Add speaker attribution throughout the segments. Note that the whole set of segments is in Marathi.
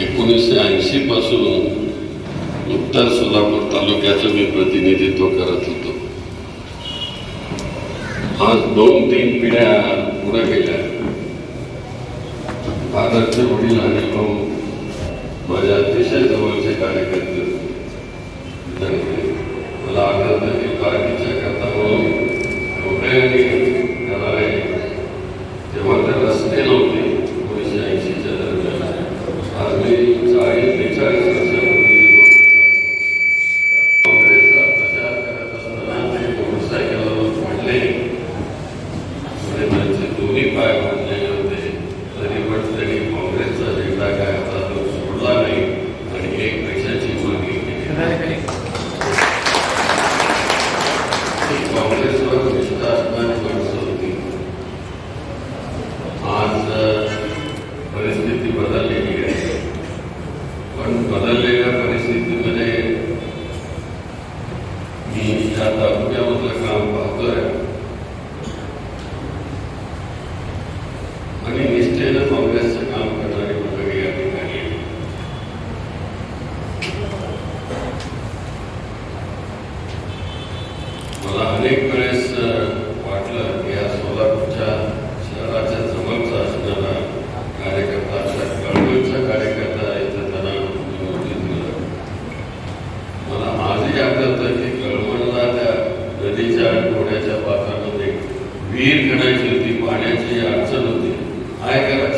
Speaker 1: एकोणीसशे ऐंशीपासून उत्तर सोलापूर तालुक्याचं मी प्रतिनिधित्व करत होतो. आज दोन तीन पिढ्या पुढे गेल्या. फादरचे वडील आणि भाऊ माझ्या अतिशय जवळचे कार्यकर्ते. मला आढळतं की ಬದಲೇನ ಪರಿಸ್ಥಿತಿ ಮೇಲೆ ಈ ಶಾಂತ ಉದ್ಯಮದಲ್ಲಿ ನಾವು ಬರ್ತಾರೆ અને નિષ્ઠેના કોંગ્રેસ કામ કરનારી મંડળી અધિકારી मला अनेक वेळेस नदीच्या पोहण्याच्या पात्रामध्ये विहीर खणायची होती पाण्याची अडचण होती. काय करायची?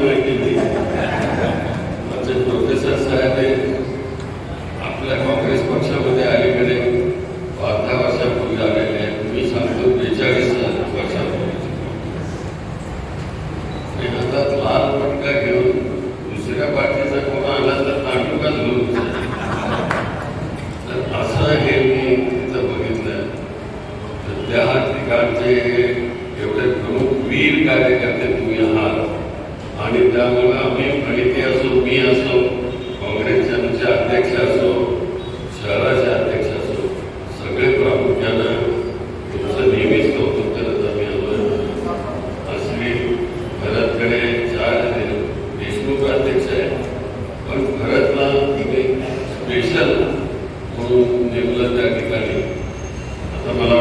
Speaker 1: आणि त्यामुळे आम्ही माहिती असो मी असो काँग्रेसचे आमचे अध्यक्ष असो शहराचे अध्यक्ष असो सगळे प्रामुख्यानं तुमचं नेहमीच कौतुक करत आम्ही आलो असली भरतकडे चार देशमुख अध्यक्ष आहे. पण भरतला तिथे स्पेशल म्हणून नेमलं त्या ठिकाणी. आता मला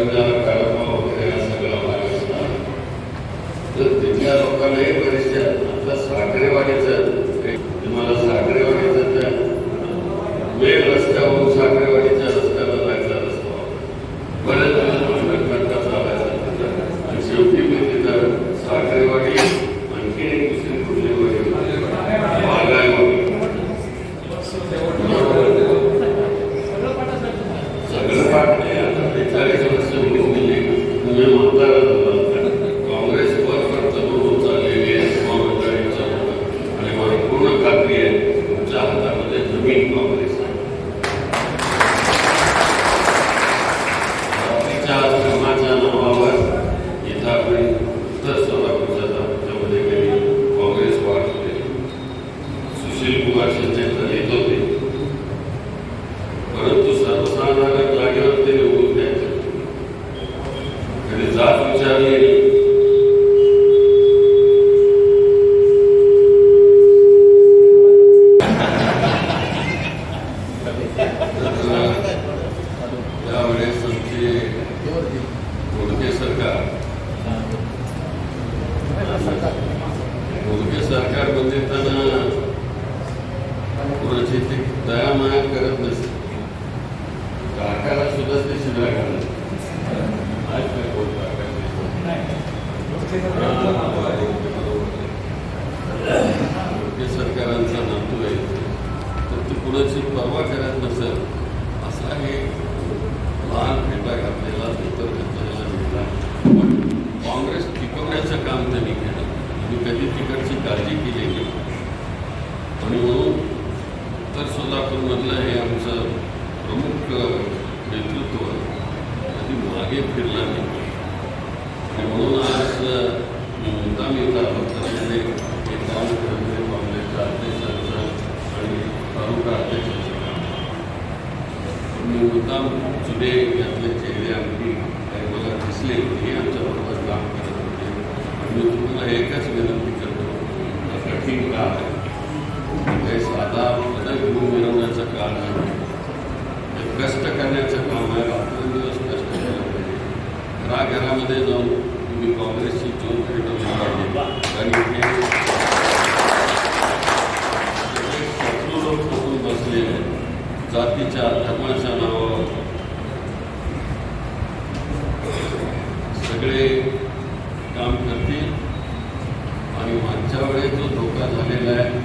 Speaker 1: and uh, त्यामध्ये काही काँग्रेस वाढ होते सुशील कुमार शिंदे येत होते. परंतु सर्वसाधारण जागेवर ते निवडून आणि जात विचारली सरकार. सरकारमध्ये कोणाची ते दया माया करत नसते. काकाला सुद्धा ते शिव्या घालत सरकारांचा नातू आहे. तर ती कुणाची परवा करायला आणि तिकडची काळजी केली नाही आणि म्हणून तर सोलापूरमधलं हे आमचं प्रमुख नेतृत्व कधी मागे फिरला नाही. आणि म्हणून आज मी मुद्दाम येत आलो हे काम करते काँग्रेसच्या अध्यक्षांचं आणि तालुका अध्यक्षांचं काम मी मुद्दाम जुने यातले चेहरे आणखी काही मला दिसले हे आमच्याबरोबर काम करत होते आणि मी तुम्हाला एकच विनंती करतो हा कठीण म्हणजे काळ आहे काही साधा पद घेऊन मिळवण्याचा काळ आहे. हे कष्ट करण्याचं काम आहे. रात्रंदिवस कष्ट केलं पाहिजे घराघरामध्ये जाऊन तुम्ही काँग्रेसची ज्योत पेटवली पाहिजे आणि हे सगळे शत्रू लोक बसून बसलेले आहेत. जातीच्या धर्माच्या नावावर सगळे काम करतील आणि मागच्या वेळेस जो धोका झालेला आहे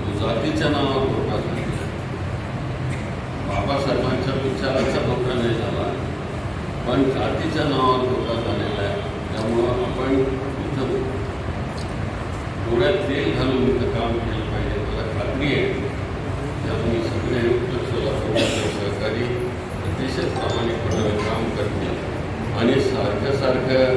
Speaker 1: तो जातीच्या नावावर धोका बाबासाहेबांच्या विचाराचा धोका नाही झाला. पण जातीच्या नावावर धोका झालेला आहे. त्यामुळं आपण इथं डोळ्यात तेल घालून इथं काम केलं पाहिजे. मला खात्री आहे. की सगळे उत्तर सहकारी अतिशय प्रामाणिकपणे काम करतील. आणि सारखं सारखं